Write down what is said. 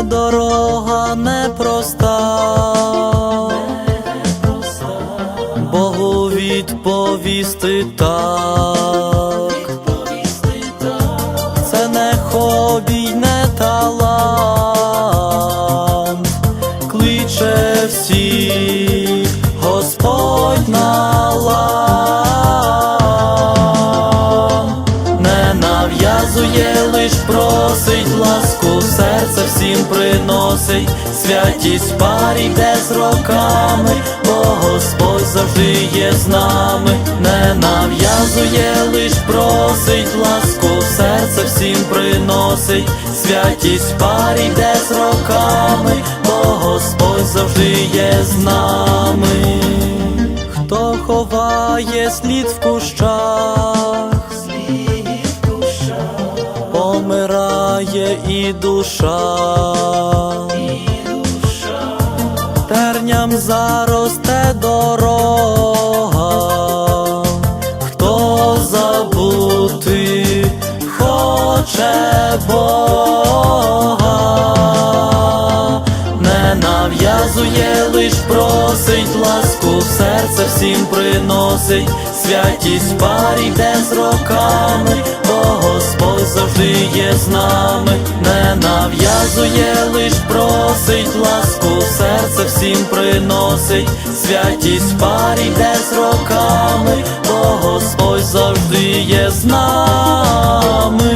мене дорога непроста, Богу відповісти так, це не хобі, не талант, кличе всіх Господь на нав'язує лиш просить ласку серця всім приносить, святість парі йде з роками, бо Господь завжди є з нами, не нав'язує, лиш просить ласку, в серце всім приносить, святість парі йде з роками, бо Господь завжди є з нами. Хто ховає слід в кущах, помирає і душа, терням заросте дорога, хто забути хоче Бога, не нав'язує, лиш просить ласку, в серце всім приносить, святість парі йде з роками, завжди є з нами, не нав'язує, лиш просить ласку, серце всім приносить, святість парі йде з роками, бо Господь завжди є з нами.